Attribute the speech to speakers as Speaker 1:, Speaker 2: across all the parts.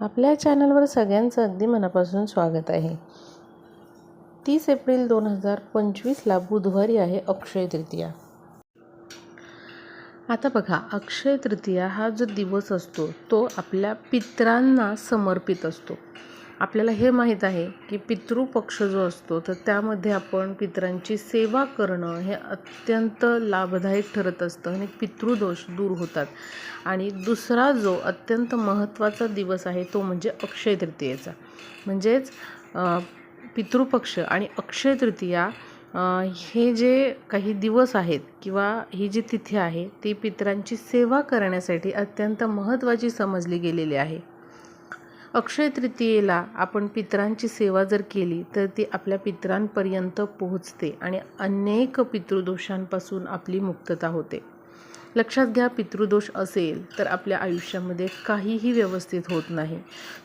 Speaker 1: आपल्या चॅनलवर सगळ्यांचं अगदी मनापासून स्वागत आहे. तीस एप्रिल दोन हजार पंचवीसला बुधवारी आहे अक्षय तृतीया. आता बघा अक्षय तृतीया हा जो दिवस असतो तो आपल्या पित्रांना समर्पित असतो. आपल्याला हे माहीत आहे की पितृपक्ष जो असतो तर त्यामध्ये आपण पितरांची सेवा करणं हे अत्यंत लाभदायक ठरत असतं आणि पितृदोष दूर होतात. आणि दुसरा जो अत्यंत महत्त्वाचा दिवस आहे तो म्हणजे अक्षय तृतीयेचा. म्हणजेच पितृपक्ष आणि अक्षय तृतीया हे जे काही दिवस आहेत किंवा ही जी तिथी आहे ती पितरांची सेवा करण्यासाठी अत्यंत महत्त्वाची समजली गेलेली आहे. अक्षय तृतीयेला आपण पितरांची सेवा जर केली तर ती आपल्या पितरांपर्यंत पोहोचते आणि अनेक पितृदोषांपासून आपली मुक्तता होते. लक्षात घ्या पितृदोष असेल तर आपल्या आयुष्यामध्ये काहीही व्यवस्थित होत नाही.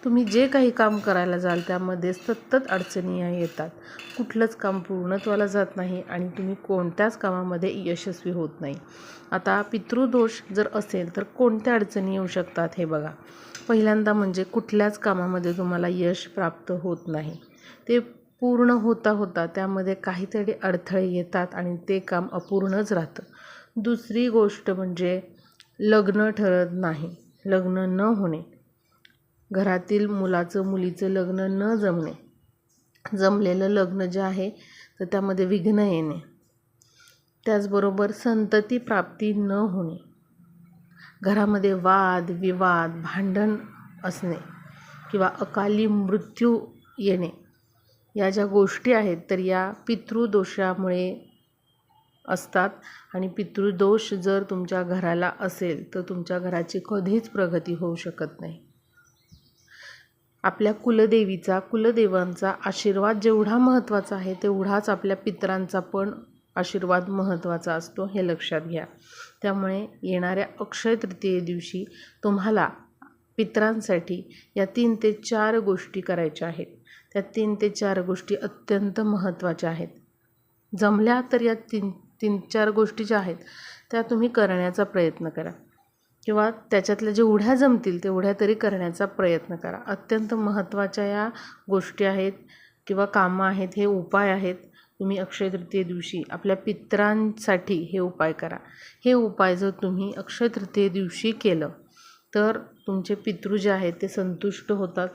Speaker 1: तुम्ही जे काही काम करायला जाल त्यामध्ये सतत अडचणी येतात. कुठलंच काम पूर्णत्वाला जात नाही आणि तुम्ही कोणत्याच कामामध्ये यशस्वी होत नाही. आता पितृदोष जर असेल तर कोणत्या अडचणी येऊ शकतात हे बघा. पहिल्यांदा म्हणजे कुठल्याच कामामध्ये तुम्हाला यश प्राप्त होत नाही. ते पूर्ण होता होता त्यामध्ये काहीतरी अडथळे येतात आणि ते काम अपूर्णच राहतं. दुसरी गोष्ट म्हणजे लग्न ठरत नाही लग्न न होणे. घरातील मुलाचं मुलीचं लग्न न जमणे. जमलेलं लग्न जे आहे तर त्यामध्ये विघ्न येणे. त्याचबरोबर संतती प्राप्ती न होणे. घरामध्ये वाद विवाद भांडण असणे किंवा अकाली मृत्यू येणे या ज्या गोष्टी आहेत तर या पितृदोषामुळे असतात. आणि पितृदोष जर तुमच्या घराला असेल तर तुमच्या घराची कधीच प्रगती होऊ शकत नाही. आपल्या कुलदेवीचा कुलदेवांचा आशीर्वाद जेवढा महत्त्वाचा आहे तेवढाच आपल्या पितरांचा पण आशीर्वाद महत्त्वाचा असतो हे लक्षात घ्या. त्यामुळे येणाऱ्या अक्षय तृतीये दिवशी तुम्हाला पितरांसाठी या तीन ते चार गोष्टी करायच्या आहेत. त्या तीन ते चार गोष्टी अत्यंत महत्त्वाच्या आहेत. जमल्या तर या तीन तीन चार गोष्टी ज्या आहेत त्या तुम्ही करण्याचा प्रयत्न करा. किंवा त्याच्यातल्या जेवढ्या जमतील तेवढ्या तरी करण्याचा प्रयत्न करा. अत्यंत महत्त्वाच्या या गोष्टी आहेत किंवा कामं आहेत हे उपाय आहेत. तुम्ही अक्षय तृतीये दिवशी आपल्या पित्रांसाठी हे उपाय करा. हे उपाय जर तुम्ही अक्षय तृतीये दिवशी केलं तर तुमचे पितृ जे आहेत ते संतुष्ट होतात.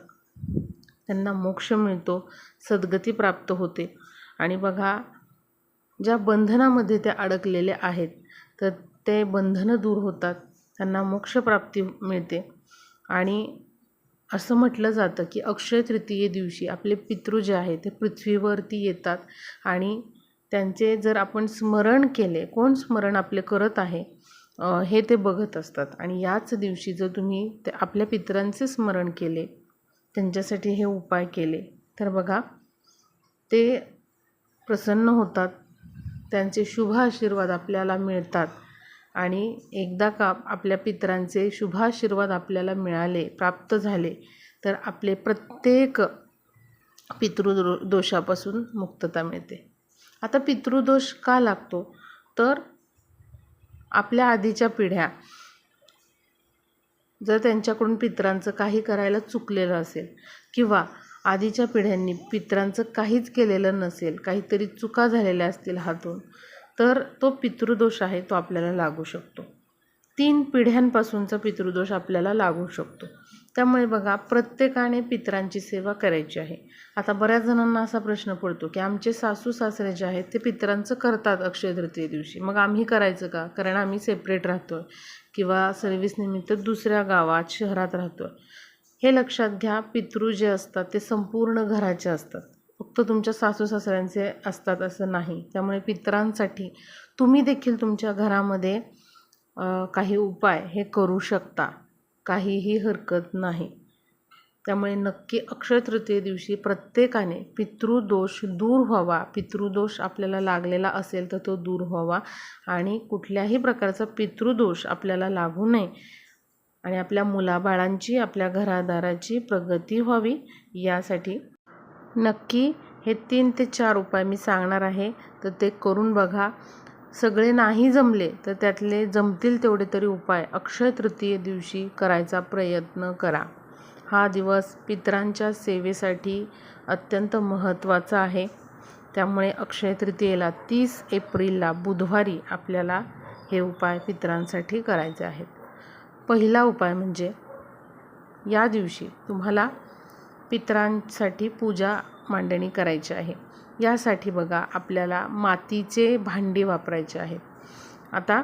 Speaker 1: त्यांना मोक्ष मिळतो सद्गती प्राप्त होते. आणि बघा ज्या बंधनामध्ये ते अडकलेले आहेत तर ते बंधनं दूर होतात. त्यांना मोक्षप्राप्ती मिळते. आणि असं म्हटलं जातं की अक्षय तृतीये दिवशी आपले पितृ जे आहे ते पृथ्वीवरती येतात आणि त्यांचे जर आपण स्मरण केले कोण स्मरण आपले करत आहे हे ते बघत असतात. आणि याच दिवशी जर तुम्ही ते आपल्या पितरांचे स्मरण केले त्यांच्यासाठी हे उपाय केले तर बघा ते प्रसन्न होतात त्यांचे शुभ आशीर्वाद आपल्याला मिळतात. आणि एकदा का आपल्या पितरांचे शुभाशीर्वाद आपल्याला मिळाले प्राप्त झाले तर आपले प्रत्येक पितृदो दोषापासून मुक्तता मिळते. आता पितृदोष का लागतो? तर आपल्या आधीच्या पिढ्या जर त्यांच्याकडून पित्रांचं काही करायला चुकलेलं असेल किंवा आधीच्या पिढ्यांनी पितरांचं काहीच केलेलं नसेल काहीतरी चुका झालेल्या असतील हातून तर तो पितृदोष आहे तो आपल्याला लागू शकतो. तीन पिढ्यांपासूनचा पितृदोष आपल्याला लागू शकतो. त्यामुळे बघा प्रत्येकाने पितरांची सेवा करायची आहे. आता बऱ्याच जणांना असा प्रश्न पडतो की आमचे सासू सासरे जे आहेत ते पितरांचं करतात अक्षय तृतीये दिवशी. मग आम्ही करायचं का? कारण आम्ही सेपरेट राहतो आहे किंवा सर्व्हिसनिमित्त दुसऱ्या गावात शहरात राहतो आहे हे लक्षात घ्या पितृ जे असतात ते संपूर्ण घराचे असतात. फक्त तुमच्या सासू सासऱ्यांचे असतात असं नाही. त्यामुळे पितरांसाठी तुम्ही देखील तुमच्या घरामध्ये काही उपाय हे करू शकता. काहीही हरकत नाही. त्यामुळे नक्की अक्षय तृतीये दिवशी प्रत्येकाने पितृदोष दूर व्हावा. पितृदोष आपल्याला लागलेला असेल तर तो दूर व्हावा आणि कुठल्याही प्रकारचा पितृदोष आपल्याला लागू नये आणि आपल्या मुलाबाळांची आपल्या घरादाराची प्रगती व्हावी यासाठी नक्की हे तीन ते चार उपाय मी सांगणार आहे. तर ते करून बघा. सगळे नाही जमले तर त्यातले जमतील तेवढे तरी उपाय अक्षय तृतीये दिवशी करायचा प्रयत्न करा. हा दिवस पितरांच्या सेवेसाठी अत्यंत महत्त्वाचा आहे. त्यामुळे अक्षय तृतीयेला तीस एप्रिलला बुधवारी आपल्याला हे उपाय पितरांसाठी करायचे आहेत. पहिला उपाय म्हणजे या दिवशी तुम्हाला पितरांसाठी पूजा मांडणी करायची आहे. यासाठी बघा आपल्याला मातीचे भांडी वापरायचे आहेत आता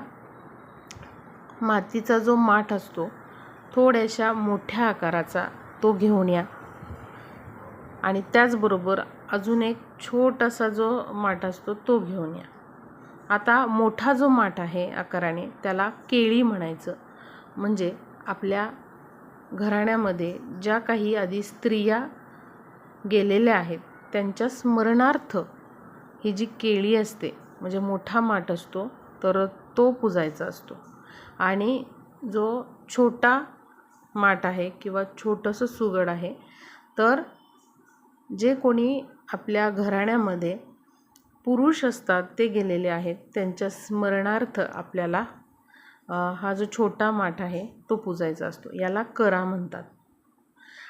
Speaker 1: मातीचा जो माठ असतो थोड्याशा मोठ्या आकाराचा तो घेऊन या. आणि त्याचबरोबर अजून एक छोटासा जो माठ असतो तो घेऊन या. आता मोठा जो माठ आहे आकाराने त्याला केळी म्हणायचं. म्हणजे आपल्या घराण्यामध्ये ज्या काही आधी स्त्रिया गेलेल्या आहेत त्यांच्या स्मरणार्थ ही जी केळी असते म्हणजे मोठा माठ असतो तर तो पुजायचा असतो. आणि जो छोटा माठ आहे किंवा छोटंसं सुगड आहे तर जे कोणी आपल्या घराण्यामध्ये पुरुष असतात ते गेलेले आहेत त्यांच्या स्मरणार्थ आपल्याला हा जो छोटा माठ आहे तो पुजायचा असतो. याला करा म्हणतात.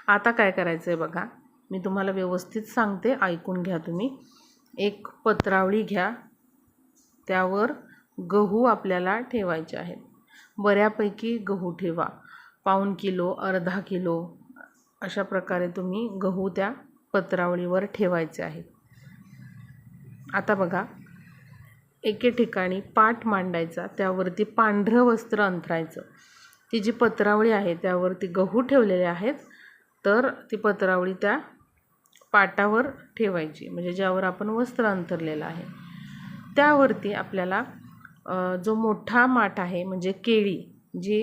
Speaker 1: आता काय करायचं आहे बघा. मी तुम्हाला व्यवस्थित सांगते ऐकून घ्या तुम्ही. एक पत्रावळी घ्या. त्यावर गहू आपल्याला ठेवायचे आहेत. बऱ्यापैकी गहू ठेवा. पाऊण किलो अर्धा किलो अशा प्रकारे तुम्ही गहू त्या पत्रावळीवर ठेवायचे आहेत. आता बघा. एके ठिकाणी पाट मांडायचा त्यावरती पांढरं वस्त्र अंथरायचं. ती जी पत्रावळी आहे त्यावरती गहू ठेवलेले आहेत तर ती पत्रावळी त्या पाटावर ठेवायची म्हणजे ज्यावर आपण वस्त्र अंथरलेलं आहे. त्यावरती आपल्याला जो मोठा माठ आहे म्हणजे केळी जी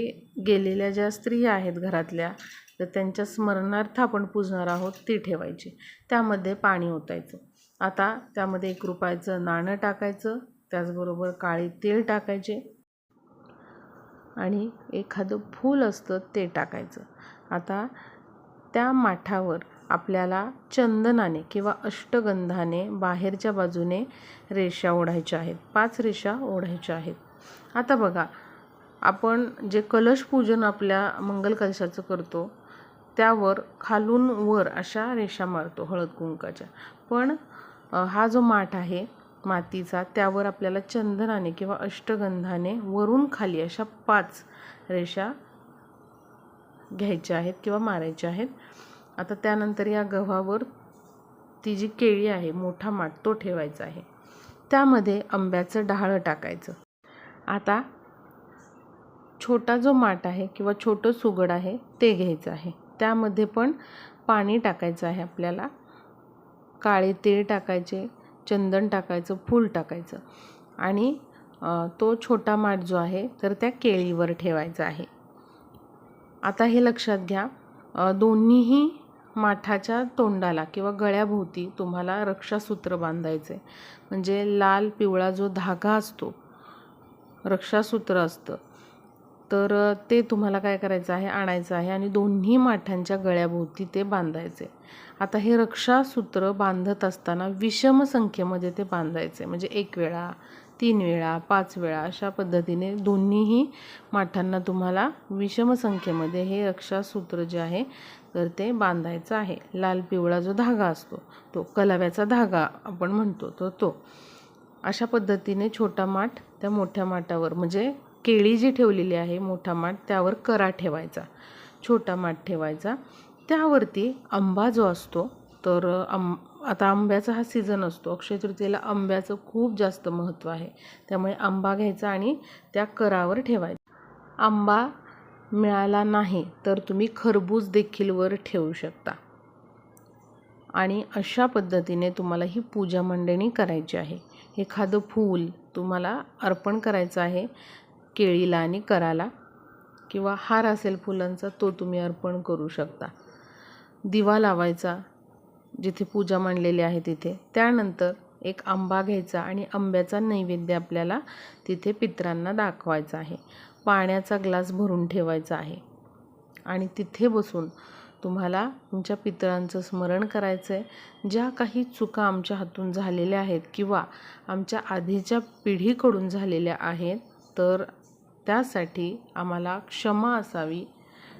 Speaker 1: गेलेल्या ज्या स्त्रिया आहेत घरातल्या तर त्यांच्या स्मरणार्थ आपण पूजणार आहोत ती ठेवायची. त्यामध्ये पाणी ओतायचं. आता त्यामध्ये एक रुपयाचं नाणं टाकायचं त्याचबरोबर काळी तेल टाकायचे आणि एखादं फूल असतं ते टाकायचं. आता त्या माठावर आपल्याला चंदनाने किंवा अष्टगंधाने बाहेरच्या बाजूने रेषा ओढायच्या आहेत. पाच रेषा ओढायच्या आहेत. आता बघा आपण जे कलश पूजन आपल्या मंगल कलशाचं करतो त्यावर खालून वर अशा रेषा मारतो हळद कुंकाच्या. पण हा जो माठ आहे मातीचा त्यावर आपल्याला चंदनाने किंवा अष्टगंधाने वरून खाली अशा पाच रेषा घ्यायच्या आहेत किंवा मारायच्या आहेत. आता त्यानंतर या गव्हावर ती जी केळी आहे मोठा माठ तो ठेवायचा आहे. त्यामध्ये आंब्याचं डहाळं टाकायचं. आता छोटा जो माठ आहे किंवा छोटं सुगड आहे ते घ्यायचं आहे. त्यामध्ये पण पाणी टाकायचं आहे आपल्याला. काळे तीळ टाकायचे चंदन टाकायचं फूल टाकायचं. आणि तो छोटा माठ जो आहे तर त्या केळीवर ठेवायचा आहे. आता हे लक्षात घ्या दोन्हीही माठाच्या तोंडाला किंवा गळ्याभोवती तुम्हाला रक्षासूत्र बांधायचं आहे म्हणजे लाल पिवळा जो धागा असतो रक्षासूत्र असतं तर ते तुम्हाला काय करायचं आहे आणायचं आहे आणि दोन्ही माठांच्या गळ्याभोवती ते बांधायचे. आता हे रक्षासूत्र बांधत असताना विषम संख्येमध्ये ते बांधायचे. म्हणजे एक वेळा तीन वेळा पाच वेळा अशा पद्धतीने दोन्हीही माठांना तुम्हाला विषम संख्येमध्ये हे रक्षासूत्र जे आहे तर ते बांधायचं आहे. लाल पिवळा जो धागा असतो तो कलाव्याचा धागा आपण म्हणतो तो तो. अशा पद्धतीने छोटा माठ त्या मोठ्या माठावर म्हणजे केळी जी ठेवलेली आहे मोठा माठ त्यावर करा ठेवायचा. छोटा माठ ठेवायचा. त्यावरती आंबा जो असतो तर आंब आता आंब्याचा हा सीझन असतो. अक्षय तृतीयेला आंब्याचं खूप जास्त महत्त्व आहे. त्यामुळे आंबा घ्यायचा आणि त्या करावर ठेवायचा. आंबा मिळाला नाही तर तुम्ही खरबूज देखील वर ठेवू शकता. आणि अशा पद्धतीने तुम्हाला ही पूजा मंडणी करायची आहे. एखादं फूल तुम्हाला अर्पण करायचं आहे. केळीला आणि कराला किंवा हार असेल फुलांचा तो तुम्ही अर्पण करू शकता. दिवा लावायचा जिथे पूजा मांडलेली आहे तिथे. त्यानंतर एक आंबा घ्यायचा आणि आंब्याचा नैवेद्य आपल्याला तिथे पित्रांना दाखवायचा आहे. पाण्याचा ग्लास भरून ठेवायचा आहे. आणि तिथे बसून तुम्हाला तुमच्या पितरांचं स्मरण करायचं आहे ज्या काही चुका आमच्या हातून झालेल्या आहेत किंवा आमच्या आधीच्या पिढीकडून झालेल्या आहेत तर त्यासाठी आम्हाला क्षमा असावी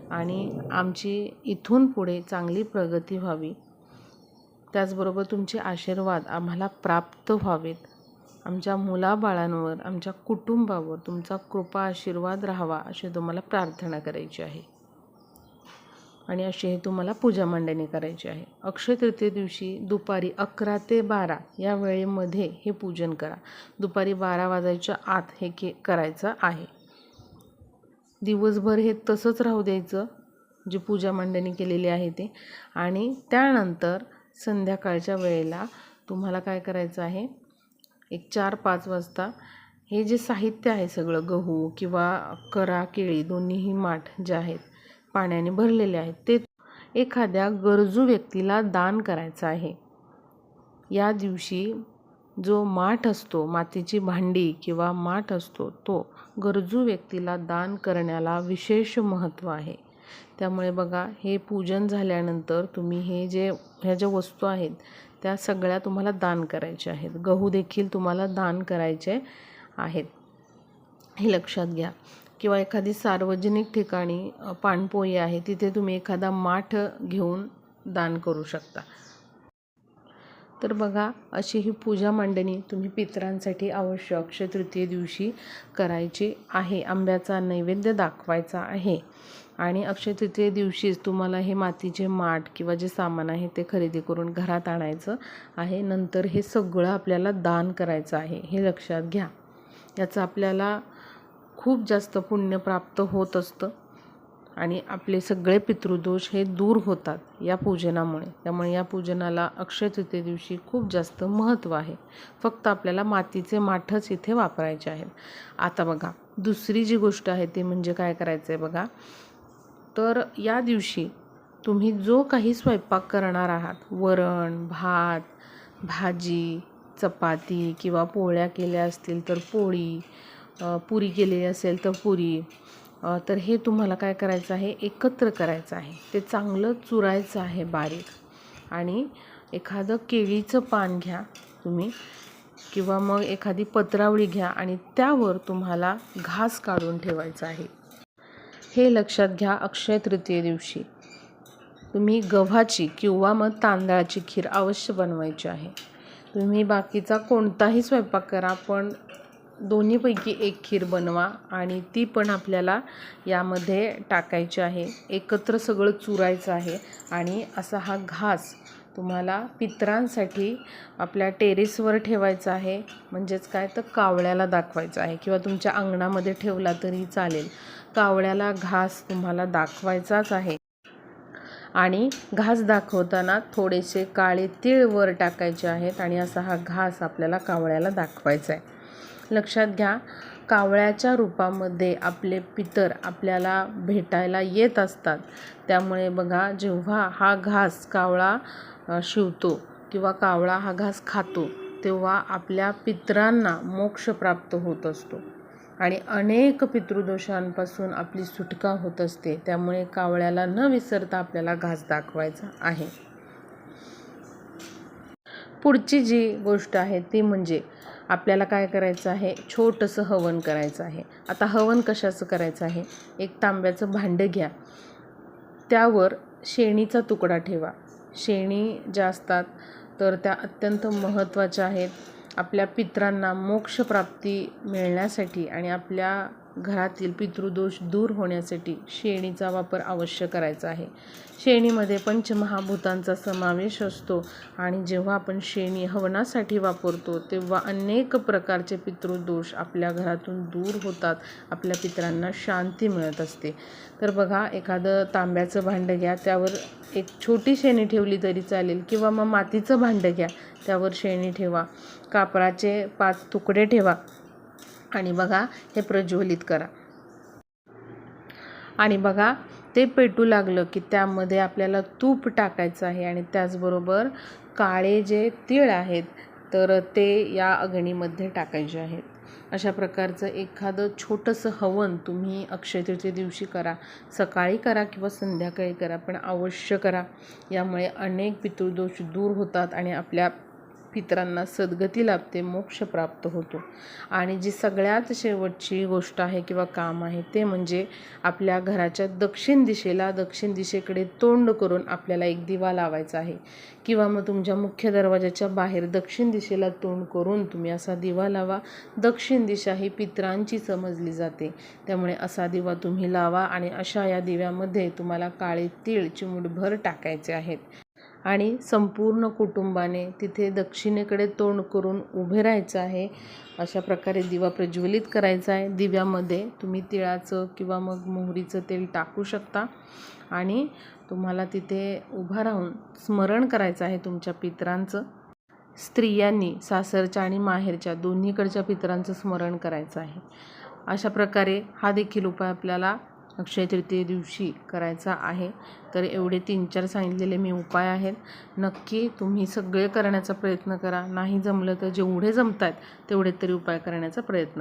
Speaker 1: आणि आमची इथून पुढे चांगली प्रगती व्हावी. त्याचबरोबर तुमचे आशीर्वाद आम्हाला प्राप्त व्हावेत. आमच्या मुलाबाळांवर आमच्या कुटुंबावर तुमचा कृपा आशीर्वाद राहावा अशी तुम्हाला प्रार्थना करायची आहे. आणि अशी हे तुम्हाला पूजा मांडणी करायची आहे. अक्षय तृतीय दिवशी दुपारी अकरा ते बारा या वेळेमध्ये हे पूजन करा. दुपारी बारा वाजायच्या आत हे के करायचं आहे. दिवसभर हे तसंच राहू द्यायचं जे पूजा मांडणी केलेली आहे ते. आणि त्यानंतर संध्याकाळच्या वेळेला तुम्हाला काय करायचं आहे? एक चार पाच वाजता हे जे साहित्य आहे सगळं गहू किंवा करा केळी दोन्हीही माठ जे आहेत पाण्याने भरलेले आहेत ते एखाद्या गरजू व्यक्तीला दान करायचं आहे. या दिवशी जो माठ असतो मातीची भांडी किंवा माठ असतो तो गरजू व्यक्तीला दान करण्याला विशेष महत्त्व आहे. त्यामुळे बघा हे पूजन झाल्यानंतर तुम्ही हे जे ह्या ज्या वस्तू आहेत त्या सगळ्या तुम्हाला दान करायच्या आहेत. गहू देखील तुम्हाला दान करायचे आहेत. हे लक्षात घ्या. किंवा एखादी सार्वजनिक ठिकाणी पाणपोई आहे तिथे तुम्ही एखादा माठ घेऊन दान करू शकता. तर बघा अशी ही पूजा मांडणी तुम्ही पितरांसाठी अवश्य अक्षय तृतीय दिवशी करायची आहे. आंब्याचा नैवेद्य दाखवायचा आहे. आणि अक्षय तृतीय दिवशीच तुम्हाला हे मातीचे माठ किंवा जे सामान आहे ते खरेदी करून घरात आणायचं आहे. नंतर हे सगळं आपल्याला दान करायचं आहे. हे लक्षात घ्या. याचं आपल्याला खूप जास्त पुण्य प्राप्त होत असतं. आणि आपले सगळे पितृदोष हे दूर होतात या पूजनामुळे. त्यामुळे या पूजनाला अक्षय तृतीय दिवशी खूप जास्त महत्त्व आहे. फक्त आपल्याला मातीचे माठच इथे वापरायचे आहेत. आता बघा दुसरी जी गोष्ट आहे ती म्हणजे काय करायचं आहे बघा. तर या दिवशी तुम्ही जो काही स्वयंपाक करणार आहात वरण भात भाजी चपाती किंवा पोळ्या केल्या असतील तर पोळी पुरी केलेली असेल तर पुरी तर हे तुम्हाला काय करायचं आहे? एकत्र करायचं आहे. ते चांगलं चुरायचं आहे बारीक. आणि एखादं केळीचं पान घ्या तुम्ही किंवा मग एखादी पत्रावळी घ्या आणि त्यावर तुम्हाला घास काढून ठेवायचा आहे. हे लक्षात घ्या अक्षय तृतीय दिवशी. तुम्ही गव्हाची किंवा मग तांदळाची खीर अवश्य बनवायची आहे. तुम्ही बाकीचा कोणताही स्वयंपाक करा पण दोन्हीपैकी एक खीर बनवा आणि ती पण आपल्याला यामध्ये टाकायची आहे. एकत्र सगळं चुरायचं आहे आणि असा हा घास तुम्हाला पित्रांसाठी आपल्या टेरेसवर ठेवायचा आहे. म्हणजेच काय? तर कावळ्याला दाखवायचं आहे किंवा तुमच्या अंगणामध्ये ठेवला तरी चालेल. कावळ्याला घास तुम्हाला दाखवायचाच आहे. आणि घास दाखवताना थोडेसे काळे तीळ वर टाकायचे आहेत आणि असा हा घास आपल्याला कावळ्याला दाखवायचा आहे. लक्षात घ्या कावळ्याच्या रूपामध्ये आपले पितर आपल्याला भेटायला येत असतात. त्यामुळे बघा जेव्हा हा घास कावळा शिवतो किंवा कावळा हा घास खातो तेव्हा आपल्या पितरांना मोक्ष प्राप्त होत असतो. आणि अनेक पितृदोषांपासून आपली सुटका होत असते. त्यामुळे कावळ्याला न विसरता आपल्याला घास दाखवायचा आहे. पुढची जी गोष्ट आहे ती म्हणजे आपल्याला काय करायचं आहे? छोटंसं हवन करायचं आहे. आता हवन कशाचं करायचं आहे? एक तांब्याचं भांडं घ्या. त्यावर शेणीचा तुकडा ठेवा. शेणी ज्या असतात तर त्या अत्यंत महत्त्वाच्या आहेत. आपल्या पित्रांना मोक्षप्राप्ती मिळण्यासाठी आणि आपल्या घरातील पितृदोष दूर होण्यासाठी शेणीचा वापर अवश्य करायचा आहे. शेणीमध्ये पंचमहाभूतांचा समावेश असतो आणि जेव्हा आपण शेणी हवनासाठी वापरतो तेव्हा अनेक प्रकारचे पितृदोष आपल्या घरातून दूर होतात आपल्या पित्रांना शांती मिळत असते. तर बघा एखादं तांब्याचं भांडं घ्या त्यावर एक छोटी शेणी ठेवली तरी चालेल. किंवा मग मातीचं भांडं घ्या त्यावर शेणी ठेवा. कापडाचे पाच तुकडे ठेवा. आणि बघा हे प्रज्वलित करा. आणि बघा ते पेटू लागलं की त्यामध्ये आपल्याला तूप टाकायचं आहे आणि त्याचबरोबर काळे जे तीळ आहेत तर ते या अग्नीमध्ये टाकायचे आहेत. अशा प्रकारचं एखादं छोटंसं हवन तुम्ही अक्षय तृतीय दिवशी करा. सकाळी करा किंवा संध्याकाळी करा पण अवश्य करा. यामुळे अनेक पितृदोष दूर होतात आणि आपल्या पितरांना सद्गती लाभते मोक्ष प्राप्त होतो. आणि जी सगळ्यात शेवटची गोष्ट आहे किंवा काम आहे ते म्हणजे आपल्या घराच्या दक्षिण दिशेला दक्षिण दिशेकडे तोंड करून आपल्याला एक दिवा लावायचा आहे. किंवा मग तुमच्या मुख्य दरवाजाच्या बाहेर दक्षिण दिशेला तोंड करून तुम्ही असा दिवा लावा. दक्षिण दिशा ही पितरांची समजली जाते. त्यामुळे असा दिवा तुम्ही लावा आणि अशा या दिव्यामध्ये तुम्हाला काळे तीळ चिमूटभर टाकायचे आहेत. आणि संपूर्ण कुटुंबाने तिथे दक्षिणेकडे तोंड करून उभे राहायचं आहे. अशा प्रकारे दिवा प्रज्वलित करायचा आहे. दिव्यामध्ये तुम्ही तिळाचं किंवा मग मोहरीचं तेल टाकू शकता आणि तुम्हाला तिथे उभा राहून स्मरण करायचं आहे तुमच्या पित्रांचं. स्त्रियांनी सासरच्या आणि माहेरच्या दोन्हीकडच्या पितरांचं स्मरण करायचं आहे. अशा प्रकारे हा देखील उपाय आपल्याला अक्षय तृतीये दिवशी करायचा आहे. तर एवढे तीन चार सांगितलेले मी उपाय आहेत. नक्की तुम्ही सगळे करण्याचा प्रयत्न करा. नाही जमलं तर जेवढे जमत आहेत तेवढे तरी उपाय करण्याचा प्रयत्न